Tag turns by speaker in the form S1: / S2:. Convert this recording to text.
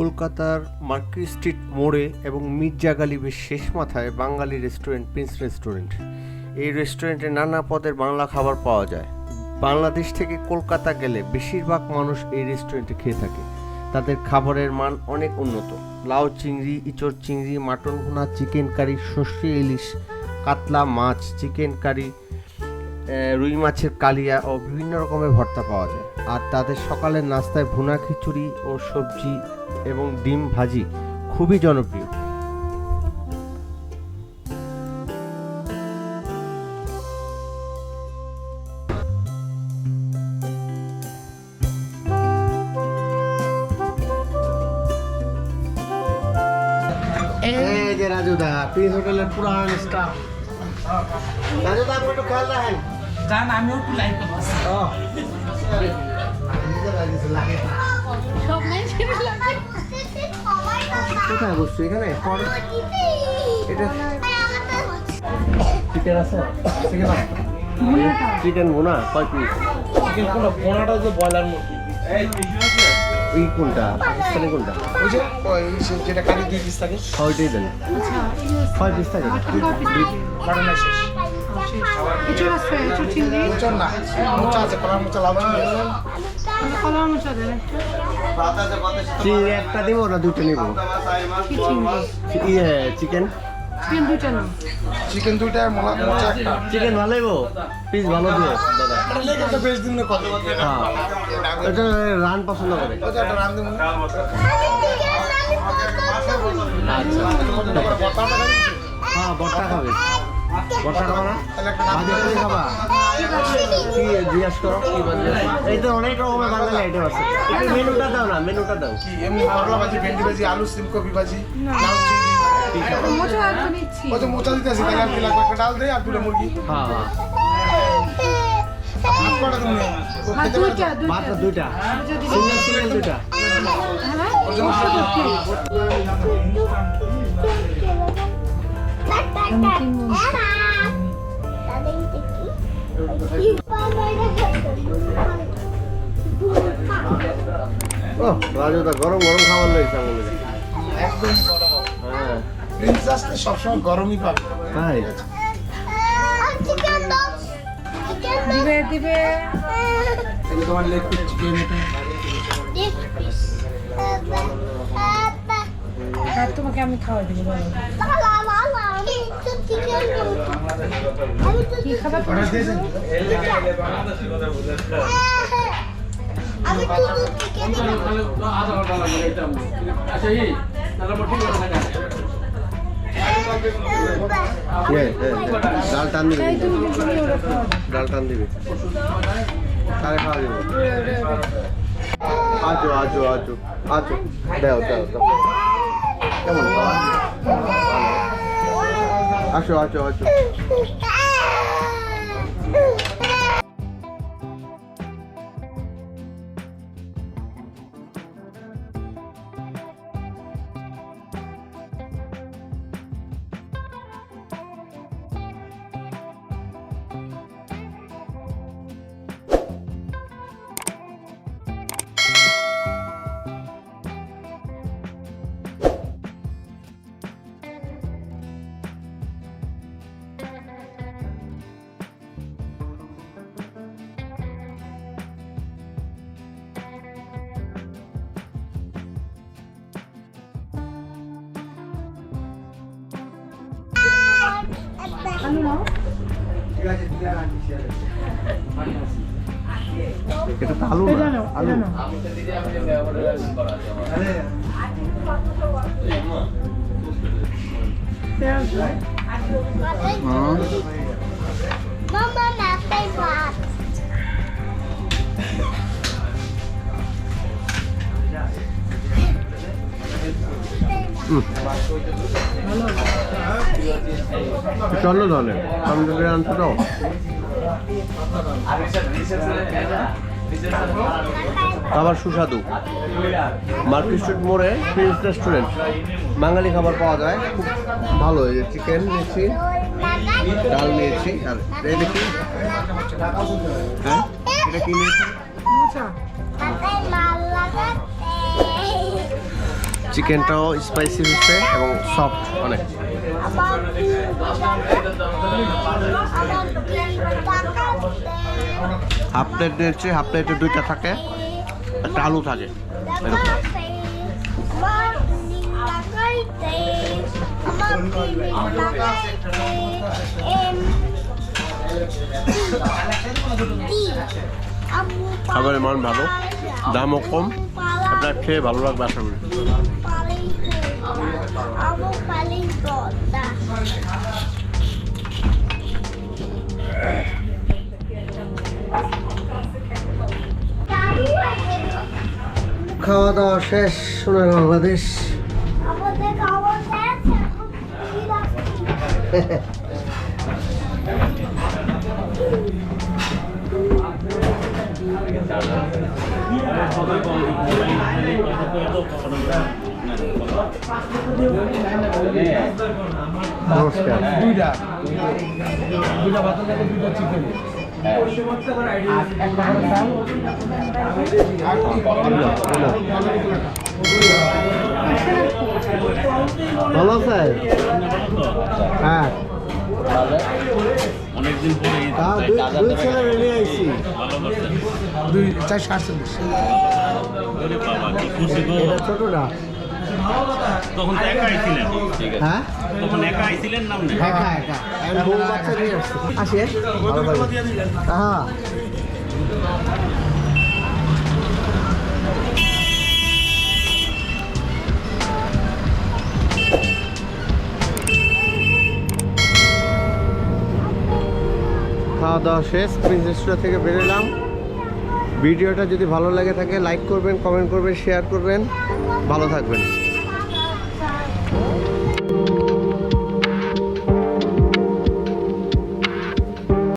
S1: কলকাতার market street মোড়ে এবং মির্জা গালিবের শেষ মাথায় বাঙালি রেস্টুরেন্ট, প্রিন্স রেস্টুরেন্ট। এই রেস্টুরেন্টে নানা পদের বাংলা খাবার পাওয়া যায়। বাংলাদেশ থেকে কলকাতা গেলে বেশিরভাগ মানুষ এই রেস্টুরেন্টে খেয়ে থাকে। তাদের খাবারের মান অনেক উন্নত। লাউ চিংড়ি, ইচড় চিংড়ি, মাটন ভুনা, চিকেন কারি, সর্ষে ইলিশ, কাতলা মাছ, চিকেন কারি রুই মাছের কালিয়া ও বিভিন্ন রকমের ভর্তা পাওয়া যায়। আর তাদের সকালের নাস্তায় ভুনা খিচুড়ি ও সবজি এবং ডিম ভাজি খুবই জনপ্রিয়। রাজুদা হোটেলের পুরান স্টাফ রাজুদা, আপনি একটু খেয়াল রাখেন।
S2: জান আমিও একটু লাইক করতেছি
S1: কোথায় বসছো? এখানে? এটা চিকেন আছে? চিকেন ভুনা কয় পিস
S2: চিকেন কোনটা? পোনাটা যে ব্রয়লার মুরগি।
S1: এই কোনটা? পাকিস্তানি কোনটা?
S2: ওই যে যেটা কারি দুই পিস থাকে
S1: ওইটাই দেন। কয় পিস থাকে।
S2: বাটানা শেষ।
S3: এছাড়া আছে এছাড়া চিংড়ি
S2: মোচন না মোচা আছে কলার মোচা লাউ চিংড়ি আছে।
S3: কলার মশলা দেন
S1: চিংড়ি একটা দিব না দুটো নিব
S3: কি চিংড়ি
S1: ইয়ে চিকেন
S3: চিকেন দুইটা নাও
S2: চিকেন দুইটা মোলা মোচা একটা
S1: চিকেন ভালো হইব পিস ভালো দিও দাদা
S2: এটা বেশ দিন কত
S1: হ্যাঁ এটা রান পছন্দ করে
S2: একটা রান দিন
S1: আচ্ছা হ্যাঁ বট্টা খাবে বট্টা খাব না? টাজি খাবা? কি জিজ্ঞাস করো? কি বাজে এই তো অনেক রকমের বাঙালি আইটেম আছে। মেনুটা দাও না মেনুটা দাও।
S2: কি এমনি করলা ভাজি ভেন্ডি ভাজি আলু সিমকপি ভাজি লাউ চিংড়ি
S3: মোচা তো নিচ্ছি।
S2: ওই যে মোচা দিতেছি তাহলে আর লাগবে? একটা ডাল দেই আর দুটো মুরগি।
S1: হ্যাঁ।
S2: ভাত কটা তুমি? ও
S3: দুইটা
S1: সিঙ্গেল সিঙ্গেল দুইটা। ও রাজুদা গরম গরম খাবার লইছে আমাদের।
S2: একদম গরম।
S1: হ্যাঁ।
S2: প্রিন্স আসলে সবসময় গরমই পাবে।
S1: তাই?
S3: দিবে দিবে।
S2: তোমার লেগ পিস চিকেন
S3: আর তোমাকে আমি খাওয়াই দিব বলো। কি খাবার
S1: ডাল টান দিবি।
S3: খাওয়া
S1: ডাল টান দিবি। তারে খাওয়া দিব? আজো আজো আজো আজো। দাও দাও দাও। কেমন আসো আসো। এটা তো আলু
S3: এটা
S1: না
S3: নাও
S1: আলু
S3: এটা নাও পেঁয়াজ দাও।
S1: চলো তাহলে আমি তো আনছো তো খাবার সুস্বাদু। মার্কেট স্ট্রিট মোড়ে প্রিন্স রেস্টুরেন্ট। বাঙালি খাবার পাওয়া যায়। খুব ভালো এই চিকেন নিয়েছি ডাল নিয়েছি আর এই দেখি। হ্যাঁ? এটা কি নিয়েছি? চিকেনটাও স্পাইসি হচ্ছে এবং সফট অনেক। হাফ প্লেট দিয়েছি হাফ প্লেটে দুইটা থাকে, একটা আলু থাকে খাবারের মান ভালো, দামও কম, আপনার খেয়ে ভালো লাগবে আশা করি। খাওয়া দাওয়া শেষ সোনার বাংলাদেশ। নমস্কার।
S2: দুইটা। দুইটা ভাতের দুইটা চিকেন
S1: ভালো স্যার। হ্যাঁ।
S4: অনেকদিন পরে
S1: দুই ছেলে রেডি আইছি।
S2: দুই
S1: এটা ছোটটা
S4: তখন তো একা আইছিলেন
S1: হ্যাঁ?
S4: তখন একা আইছিলেন নাম নেই
S1: একা একা বউ বাচ্চা নিয়ে আসছে। হ্যাঁ? ভালো থাকবেন। হ্যাঁ। খাওয়া দাওয়া শেষ প্রিন্স রেস্টুরেন্ট থেকে বেরোলাম ভিডিওটা যদি ভালো লাগে থাকে লাইক করবেন কমেন্ট করবেন শেয়ার করবেন। ভালো থাকবেন।